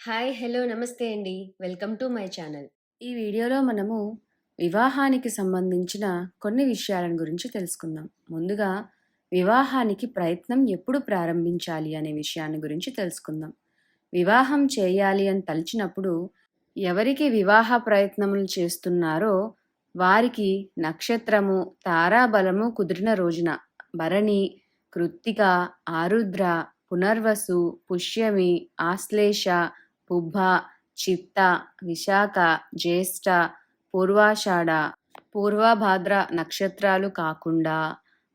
Hi hello నమస్తే అండి. Welcome to my channel. ఈ వీడియోలో మనము వివాహానికి సంబంధించిన కొన్ని విషయాలను గురించి తెలుసుకుందాం. ముందుగా వివాహానికి ప్రయత్నం ఎప్పుడు ప్రారంభించాలి అనే విషయాన్ని గురించి తెలుసుకుందాం. వివాహం చేయాలి అని తలిచినప్పుడు ఎవరికి వివాహ ప్రయత్నములు చేస్తున్నారో వారికి నక్షత్రము తారాబలము కుదిరిన రోజున భరణి కృత్తిక ఆరుద్ర పునర్వసు పుష్యమి ఆశ్లేష పుబ్బ చిత్త విశాఖ జ్యేష్ఠ పూర్వాషాఢ పూర్వభాద్ర నక్షత్రాలు కాకుండా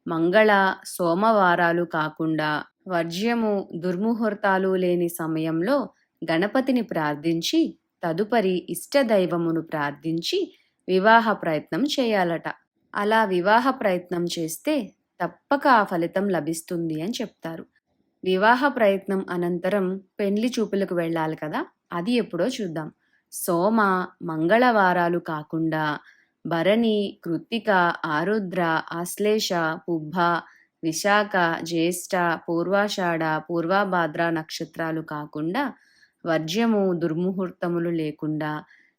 మంగళ సోమవారాలు కాకుండా వర్జ్యము దుర్ముహూర్తాలు లేని సమయంలో గణపతిని ప్రార్థించి తదుపరి ఇష్టదైవమును ప్రార్థించి వివాహ ప్రయత్నం చేయాలట. అలా వివాహ ప్రయత్నం చేస్తే తప్పక ఆ ఫలితం లభిస్తుంది అని చెప్తారు. వివాహ ప్రయత్నం అనంతరం పెండ్లి చూపులకు వెళ్ళాలి కదా అది ఎప్పుడో చూద్దాం. సోమ మంగళవారాలు కాకుండా భరణి కృత్తిక ఆరుద్ర ఆశ్లేష పుబ్బ విశాఖ జ్యేష్ఠ పూర్వాషాఢ పూర్వభాద్ర నక్షత్రాలు కాకుండా వర్జ్యము దుర్ముహూర్తములు లేకుండా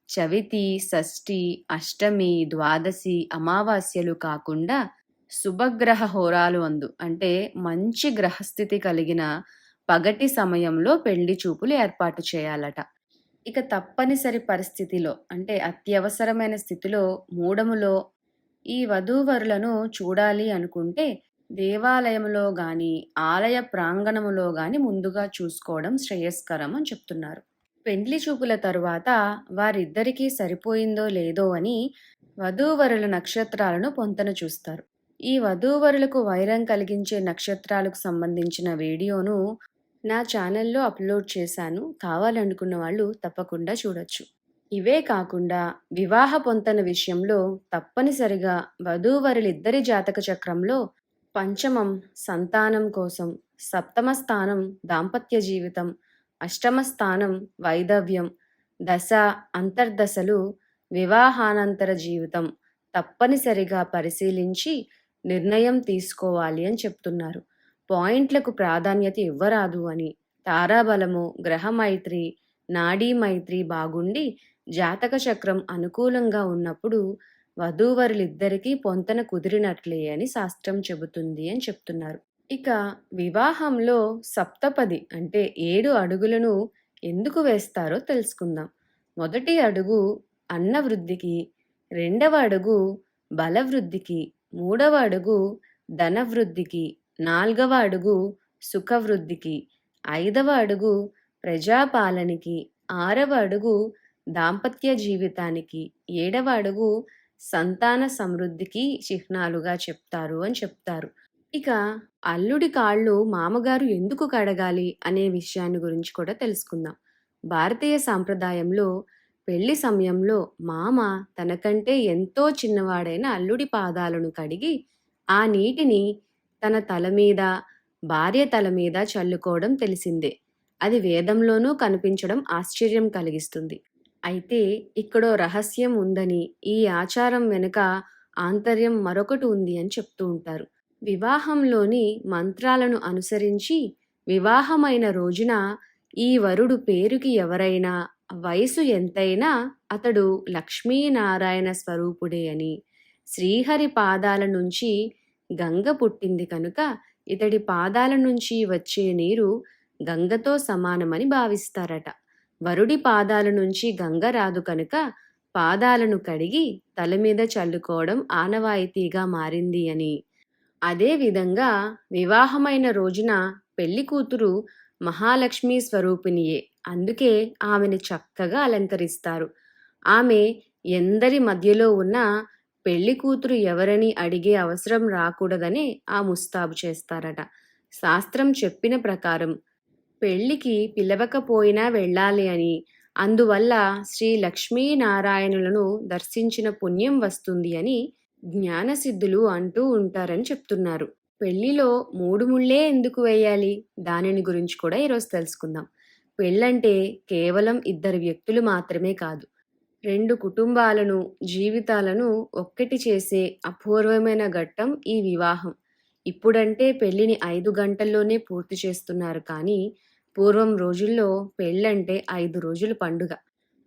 చవితి షష్ఠి అష్టమి ద్వాదశి అమావాస్యలు కాకుండా శుభగ్రహ హోరాలు అందు. అంటే మంచి గ్రహస్థితి కలిగిన పగటి సమయంలో పెళ్ళి చూపులు ఏర్పాటు చేయాలట. ఇక తప్పనిసరి పరిస్థితిలో అంటే అత్యవసరమైన స్థితిలో మూడములో ఈ వధూవరులను చూడాలి అనుకుంటే దేవాలయంలో గాని ఆలయ ప్రాంగణములో గాని ముందుగా చూసుకోవడం శ్రేయస్కరం అని చెప్తున్నారు. పెండ్లి చూపుల తరువాత వారిద్దరికీ సరిపోయిందో లేదో అని వధూవరుల నక్షత్రాలను పొంతన చూస్తారు. ఈ వధూవరులకు వైరం కలిగించే నక్షత్రాలకు సంబంధించిన వీడియోను నా ఛానల్లో అప్లోడ్ చేశాను. కావాలనుకున్న వాళ్ళు తప్పకుండా చూడొచ్చు. ఇవే కాకుండా వివాహ పొంతన విషయంలో తప్పనిసరిగా వధూవరులిద్దరి జాతక చక్రంలో పంచమం సంతానం కోసం సప్తమ స్థానం దాంపత్య జీవితం అష్టమ స్థానం వైధవ్యం దశ అంతర్దశలు వివాహానంతర జీవితం తప్పనిసరిగా పరిశీలించి నిర్ణయం తీసుకోవాలి అని చెప్తున్నారు. పాయింట్లకు ప్రాధాన్యత ఇవ్వరాదు అని. తారాబలము గ్రహమైత్రి నాడీ మైత్రి బాగుండి జాతక చక్రం అనుకూలంగా ఉన్నప్పుడు వధూవరులిద్దరికీ పొంతన కుదిరినట్లే అని శాస్త్రం చెబుతుంది అని చెప్తున్నారు. ఇక వివాహంలో సప్తపది అంటే ఏడు అడుగులను ఎందుకు వేస్తారో తెలుసుకుందాం. మొదటి అడుగు అన్నవృద్ధికి రెండవ అడుగు బలవృద్ధికి మూడవ అడుగు ధనవృద్ధికి నాలుగవ అడుగు సుఖవృద్ధికి ఐదవ అడుగు ప్రజాపాలనకి ఆరవ అడుగు దాంపత్య జీవితానికి ఏడవ అడుగు సంతాన సమృద్ధికి చిహ్నాలుగా చెప్తారు అని చెప్తారు. ఇక అల్లుడి కాళ్ళు మామగారు ఎందుకు కడగాలి అనే విషయాన్ని గురించి కూడా తెలుసుకుందాం. భారతీయ సాంప్రదాయంలో పెళ్ళి సమయంలో మామ తనకంటే ఎంతో చిన్నవాడైన అల్లుడి పాదాలను కడిగి ఆ నీటిని తన తల మీద భార్య తల మీద చల్లుకోవడం తెలిసిందే. అది వేదంలోనూ కనిపించడం ఆశ్చర్యం కలిగిస్తుంది. అయితే ఇక్కడో రహస్యం ఉందని ఈ ఆచారం వెనుక ఆంతర్యం మరొకటి ఉంది అని చెప్తూ ఉంటారు. వివాహంలోని మంత్రాలను అనుసరించి వివాహమైన రోజున ఈ వరుడు పేరుకి ఎవరైనా వయసు ఎంతైనా అతడు లక్ష్మీనారాయణ స్వరూపుడే అని శ్రీహరి పాదాల నుంచి గంగ పుట్టింది కనుక ఇతడి పాదాల నుంచి వచ్చే నీరు గంగతో సమానమని భావిస్తారట. వరుడి పాదాల నుంచి గంగ రాదు కనుక పాదాలను కడిగి తల మీద చల్లుకోవడం ఆనవాయితీగా మారింది అని. అదేవిధంగా వివాహమైన రోజున పెళ్ళి కూతురు మహాలక్ష్మీ స్వరూపిణియే. అందుకే ఆమెను చక్కగా అలంకరిస్తారు. ఆమె ఎందరి మధ్యలో ఉన్న పెళ్ళి కూతురు ఎవరని అడిగే అవసరం రాకూడదని ఆ ముస్తాబు చేస్తారట. శాస్త్రం చెప్పిన ప్రకారం పెళ్ళికి పిలవకపోయినా వెళ్ళాలి అని. అందువల్ల శ్రీ లక్ష్మీనారాయణులను దర్శించిన పుణ్యం వస్తుంది అని జ్ఞానసిద్ధులు అంటూ ఉంటారని చెప్తున్నారు. పెళ్ళిలో మూడు ముళ్ళే ఎందుకు వేయాలి? దానిని గురించి కూడా ఈరోజు తెలుసుకుందాం. పెళ్ళంటే కేవలం ఇద్దరు వ్యక్తులు మాత్రమే కాదు. రెండు కుటుంబాలను జీవితాలను ఒక్కటి చేసే అపూర్వమైన ఘట్టం ఈ వివాహం. ఇప్పుడంటే పెళ్ళిని ఐదు గంటల్లోనే పూర్తి చేస్తున్నారు కానీ పూర్వం రోజుల్లో పెళ్ళంటే ఐదు రోజుల పండుగ.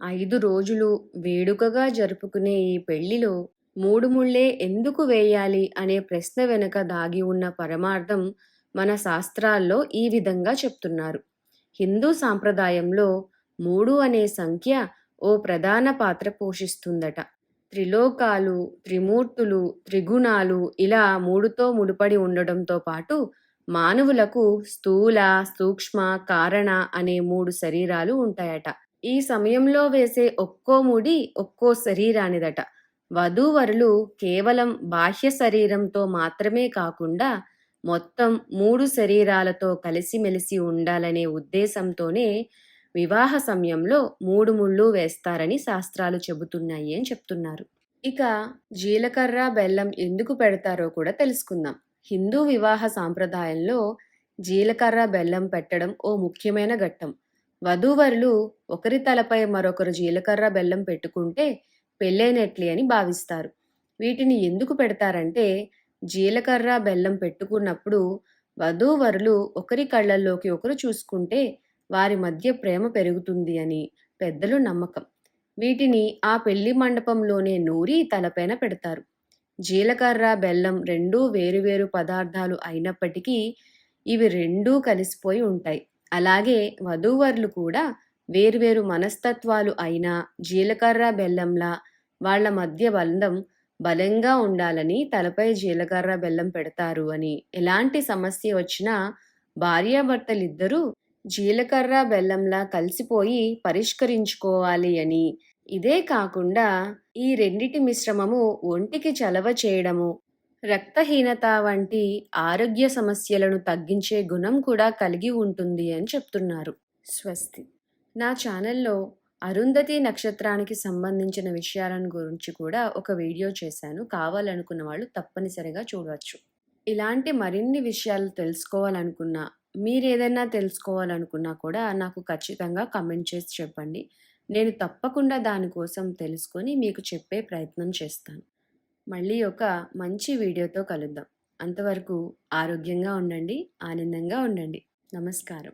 ఐదు రోజులు వేడుకగా జరుపుకునే ఈ పెళ్ళిలో మూడు ముళ్ళే ఎందుకు వేయాలి అనే ప్రశ్న వెనుక దాగి ఉన్న పరమార్థం మన శాస్త్రాల్లో ఈ విధంగా చెప్తున్నారు. హిందూ సాంప్రదాయంలో మూడు అనే సంఖ్య ఓ ప్రధాన పాత్ర పోషిస్తుందట. త్రిలోకాలు త్రిమూర్తులు త్రిగుణాలు ఇలా మూడుతో ముడిపడి ఉండడంతో పాటు మానవులకు స్థూల సూక్ష్మ కారణ అనే మూడు శరీరాలు ఉంటాయట. ఈ సమయంలో వేసే ఒక్కో ముడి ఒక్కో శరీరానిదట. వధూవరులు కేవలం బాహ్య శరీరంతో మాత్రమే కాకుండా మొత్తం మూడు శరీరాలతో కలిసిమెలిసి ఉండాలనే ఉద్దేశంతోనే వివాహ సమయంలో మూడు ముళ్ళు వేస్తారని శాస్త్రాలు చెబుతున్నాయి అని చెప్తున్నారు. ఇక జీలకర్ర బెల్లం ఎందుకు పెడతారో కూడా తెలుసుకుందాం. హిందూ వివాహ సాంప్రదాయంలో జీలకర్ర బెల్లం పెట్టడం ఓ ముఖ్యమైన ఘట్టం. వధూవరులు ఒకరి తలపై మరొకరు జీలకర్ర బెల్లం పెట్టుకుంటే పెళ్ళైనట్లే అని భావిస్తారు. వీటిని ఎందుకు పెడతారంటే జీలకర్ర బెల్లం పెట్టుకున్నప్పుడు వధూవరులు ఒకరి కళ్ళల్లోకి ఒకరు చూసుకుంటే వారి మధ్య ప్రేమ పెరుగుతుంది అని పెద్దలు నమ్మకం. వీటిని ఆ పెళ్ళి మండపంలోనే నూరి తలపైన పెడతారు. జీలకర్ర బెల్లం రెండూ వేరువేరు పదార్థాలు అయినప్పటికీ ఇవి రెండూ కలిసిపోయి ఉంటాయి. అలాగే వధూవరులు కూడా వేరువేరు మనస్తత్వాలు అయినా జీలకర్ర బెల్లంలా వాళ్ళ మధ్య బంధం బలంగా ఉండాలని తలపై జీలకర్ర బెల్లం పెడతారు అని. ఎలాంటి సమస్య వచ్చినా భార్యాభర్తలిద్దరూ జీలకర్ర బెల్లంలా కలిసిపోయి పరిష్కరించుకోవాలి అని. ఇదే కాకుండా ఈ రెండిటి మిశ్రమము ఒంటికి చలవ చేయడము రక్తహీనత వంటి ఆరోగ్య సమస్యలను తగ్గించే గుణం కూడా కలిగి ఉంటుంది అని చెప్తున్నారు. స్వస్తి. నా ఛానల్లో అరుంధతి నక్షత్రానికి సంబంధించిన విషయాలను గురించి కూడా ఒక వీడియో చేశాను. కావాలనుకున్న వాళ్ళు తప్పనిసరిగా చూడవచ్చు ఇలాంటి మరిన్ని విషయాలు తెలుసుకోవాలనుకున్నా మీరు ఏదైనా తెలుసుకోవాలనుకున్నా కూడా నాకు ఖచ్చితంగా కమెంట్ చేసి చెప్పండి. నేను తప్పకుండా దానికోసం తెలుసుకొని మీకు చెప్పే ప్రయత్నం చేస్తాను. మళ్ళీ ఒక మంచి వీడియోతో కలుద్దాం. అంతవరకు ఆరోగ్యంగా ఉండండి ఆనందంగా ఉండండి. నమస్కారం.